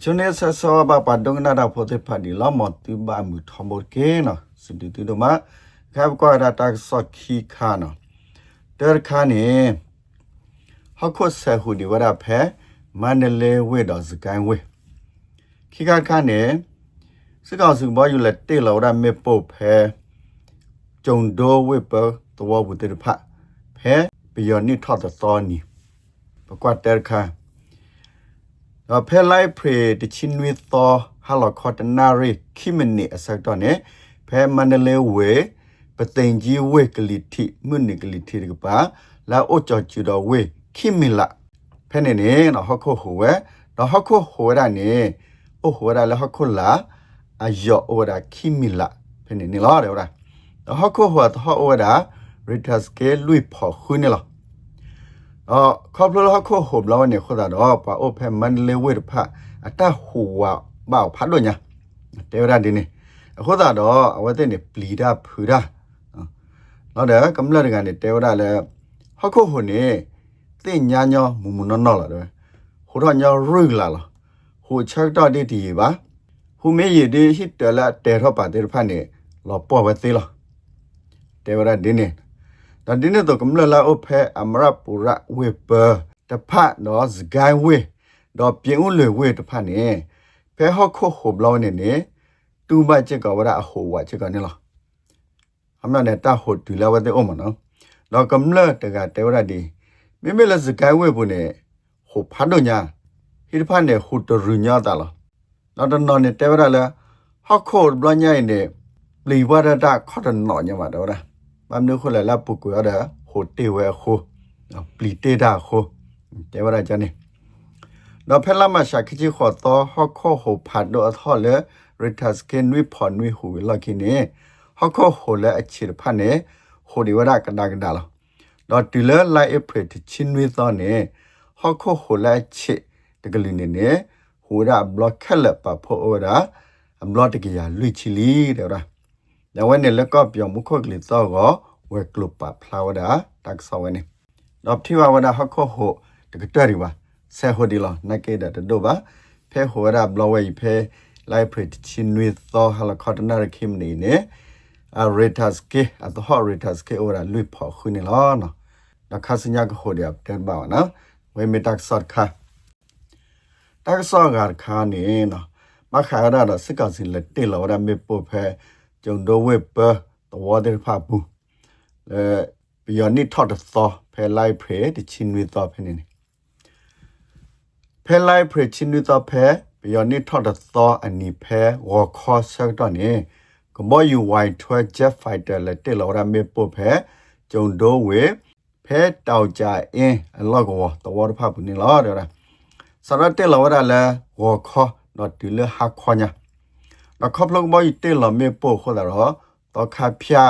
ချွန်းနေဆဆောဘာပဒုံနာတာဖိုတေဖာဒီလာမတူဘာမူထမောကေနော်စတူတူဒမခပ်ကွာတာတက်ဆော့ခီခါနော်တဲခါနေဟခုဆဟူဒီဝရဖဲမန္တလေးဝေတော်စကိုင်းဝေခိကခါနေစကောက်စုဘောယူလက်တေလောရမေပုတ်ဖဲဂျုံဒိုဝေပတော်ဘူးတေဖာဖဲဘီယောနိထော့တော်နီပကွတ်တဲခါ တော့ဖဲလိုက်ဖရေတချင်းဝီသောဟာလခေါတနာရီခိမနီအစက်တော့ ਨੇ ဖဲမန္တလေးဝေပသိင်ကြီးဝေကလီတီမြနိကလီတီကပါလာအိုချောချူတော်ဝေခိမီလာဖဲနေနေနော်ဟခုဟိုဝဲတော့ဟခုဟိုရနေအိုဟိုရလာဟခုလာအယောအိုရာခိမီလာဖဲနေနေလားတယ်တော့ဟခုဟိုတော့ဟိုရာရီတာစကေလွိဖို့ခွနေလား အော်ခေါပလလခုဟိုဘလောနေခေါ်တာတော့ပါအိုဖဲမန်လေဝေဖာအတဟူဝဘောက်ဖတ်လို့ညာတေဝရဒီနေခေါ်တာတော့အဝတ်တဲ့နေပလီဒါဖူဒါနော်တဲ့ကမ္လရကနေတေဝရလဲဟခုဟိုနေသိညာညောမူမူနော်နော်လာတော့ဟိုတော့ညောရုလာလားဟိုချက်တော့ဒီဒီပါဟိုမေရဒီဟစ်တလာတေတော့ပါတေဖာနေလောပေါ်ဝဲသေးလားတေဝရဒီနေ ဒါဒီနေ့တော့ကမ္လလာအဖဲအမရပူရဝေပတဖတ်တော့စကိုင်းဝေတော့ပြင်ဦးလွေဝေတဖတ်နေဖဲဟော့ခုဟိုဘလောင်းနေနေတူမချက်ကဝရအဟိုဝချက်ကနေလားအမနဲ့တဟိုတူလာဝတဲ့အုံးမနော်တော့ကမ္လတကတေဝရဒီမိမိလက်စကိုင်းဝေပုန်နေဟိုဖတ်တော့ညာဟိတဖတ်နေဟိုတရညာတာလားတော့တော့နေတေဝရလာဟော့ခိုဘလညိုင်နေလီဝရတာခေါ်တဲ့နော်ညမှာတော့လား မမ်နုခလလာပုကွာဒါဟိုတေဝဲခိုပလီတေဒါခိုတေဝရကြနေတော့ဖဲလာမရှာခချီခေါ်တော့ဟခောဟိုဖတ်တော့အထော်လေရစ်တ်စကင်ဝိဖော်နွိဟူလကိနေဟခောဟိုလေအချီဖတ်နေဟိုဒီဝရကဒါကဒါလာတော့တီလလိုက်အပရစ်ချင်းဝိသောနေဟခောဟိုလေချစ်တကလင်းနေဟိုရာဘလော့ခက်လက်ပါဖို့အော်ရာဘလော့တကရလွိချီလီတဲ့ရာ နဝနေလကပြောမှုခုတ်ကလေးတော့ဝဲကလပဖလာဝဒတက်ဆဝနေတော့တိဝဝဒဟခုဟိုတကတရီပါဆဲဟိုဒီလာနကေဒတဒိုပါဖဲဟိုရဘလဝဲဖဲလိုက်ဖရစ်ချင်းဝီသောဟလခတ်နာရခိမနေနေအရတတ်ကေအတဟရတတ်ကေအိုရာလွိဖို့ခုနေလားနော်နခစညာကဟိုဒီအပ်တန်ပါနော်ဝဲမီတက်ဆော့ခါတက်ဆော့ဂါခါနေနော်မခါရတာစကစင်လက်တေလောရမေပိုဖဲ ကျုံတော့ဝဲပတော်တဲ့ဖဘူးအဲဘီယနိထော့သောဖဲလိုက်ဖဲတချင်းဝီသောဖဲနေဖဲလိုက်ဖဲချင်းဝီသောဖဲဘီယနိထော့သောအနိဖဲဝါခေါ်ဆက်တော့နေကမောယူဝိုင်ထွဲဂျက်ဖိုက်တာလက်တက်လော်ရမေပုဖဲကျုံတော့ဝဲဖဲတောက်ကြအင်းအလော့ကောတော်ဖဘူးနေလားတဲ့ဆရတက်လော်ရလဲဝါခေါ်တော့ဒီလဟာခေါ်ညာ တော့ခပ်လုံးမီတဲလမေပိုခေါ်တာတော့တော့ခါဖျာ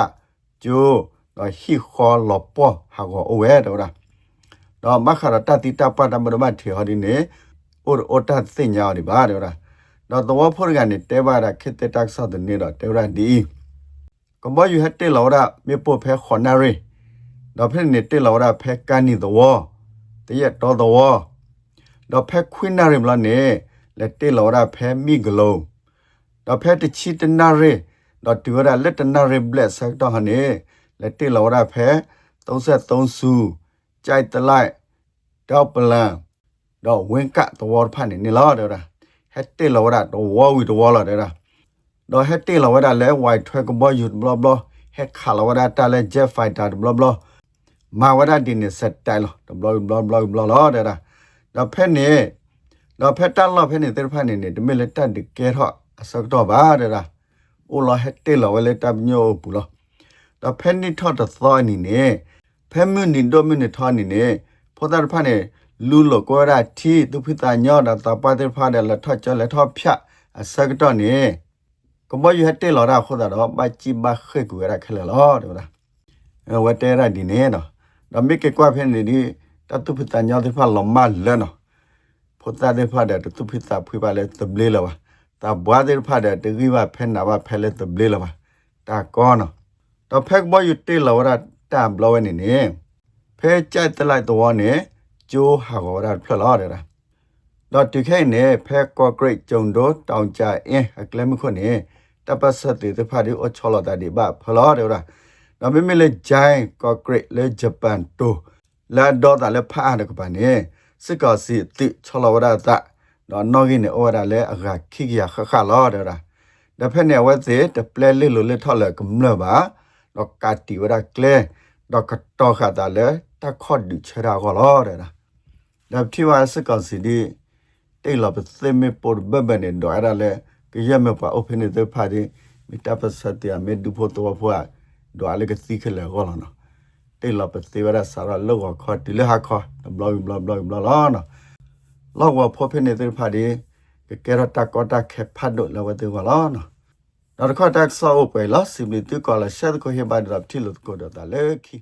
ကျိုးတော့ဟိခေါ်လောပေါ်ဟာကောအဝဲတော့တော့မခရတတိတပတ်တမရမထေဟဒီနေအိုအိုတသင်ညာဒီပါတော့တော့တော့ဖော်ကနေတဲပါရခစ်တက်ဆတ်တဲ့နေတော့တဲရဒီကမယူဟတ်တဲလောရမေပိုဖဲခေါ်နာရီတော့ဖဲနေတဲလောရဖဲကန်နီတော့တရတော့တော့တော့ဖဲခွင်းနာရီမလားနေလက်တဲလောရဖဲမိဂလုံး တော့ဖဲတချီတနာရဲတော့တူရလက်တနာရဲဘလက်ဆက်တော့ဟနေလက်တေလောရဖဲ33စုကြိုက်တလိုက်တော့ပလန်တော့ဝင်ကတော်ဖတ်နေနေလားတော့ဟက်တေလောရတော့ဝဝီတော့လာတဲ့တော့ဟက်တေလောရလဲဝိုင်ထွဲကဘောယူဘလဘလဟက်ခါလောရတာလဲဂျက်ဖိုက်တာဘလဘလမာဝရဒီနေဆက်တိုင်လောဘလဘလဘလဘလလာတဲ့တော့ဖဲနေတော့ဖက်တက်လောက်ဖဲနေတဲ့ဖက်နေနေတမလက်တက်တကဲတော့ အစတော့ပါတဲ့လားအိုလာဟက်တေလာဝဲလက်တပ်ညို့ဘူးလားဒါဖက်နိထော့တသောနီနေဖဲမြင့်နီဒိုမီနီထောနီနေဖောတာဖာနေလူလကောရာတီသူဖိတာညောတာတပါတဲ့ဖာတဲ့လက်ထော့ချလက်ထော့ဖြတ်အစကတော့နေကမယူဟက်တေလာရာခေါ်တာတော့ပါချီပါခေကူရခလဲလောတဲ့လားဝတဲရဒီနေတော့ဒါမိကေကွာဖဲနေဒီတတုဖိတာညောတဲ့ဖာလောမလဲနော်ဖောတာတဲ့ဖာတဲ့သူဖိတာဖွေပါလဲတဘလေးလောပါ တာဘွားတဲ့ဖတ်တဲ့တကြီးပါဖက်နာပါဖက်လက်တဘလေးလာပါတာကောနော်တော့ဖက်ဘောယူတေလောရတမ်ဘလောနေနေဖဲကြိုက်တလိုက်တော့နေကျိုးဟာကောရဖလာတယ်လားတော့ဒီခိုင်နေဖက်ကော့ဂရိတ်ဂျုံဒိုတောင်ကြအင်းအကလမခွနေတပတ်ဆက်တေတဖာဒီအချောလတာဒီဘာဖလောဒေရာနော်မမေလေဂျိုင်းကော့ဂရိတ်လေဂျပန်တိုလာဒေါ်တာလေဖားရကပနေစစ်ကောစီတိချောလဝရတာ နော်နော်ကိနေဩရလေအကခိကရခခလောဒေရာဒါဖက်နေဝတ်စေတပလဲလေလိုလေထော်လေကမလပါတော့ကာတီဝရကလေတော့ကတော့ခတာလေတခေါ်ဒီချရာကောလောဒေရာဒါဖြိဝါစစ်ကောစီဒီတိတ်လာပစေမေပေါ်ဘဘနေတော့အဲ့ဒါလေကရမပါ open တဲ့ဖာဒီမိတပစတရမေဒူဖို့တော့ဖွာတော့အလေကစီခလေကောလာနော်တိတ်လာပစေဝရဆာရလောကခေါ်တီလေဟာခေါ်ဘလော့ဘလော့ဘလော့ဘလော့လာနော် လောက်ဝဖောဖနေတဲ့ဖာဒီကကရတာကောတာခေဖတ်တော့လာဝတဲ့ကောလာနော်တော့ခေါ်တက်ဆောက်ပဲလား simply တူကောလာရှက်ကိုဟေဘာဒရပ်တီလို့ကိုတော့တာလေခီ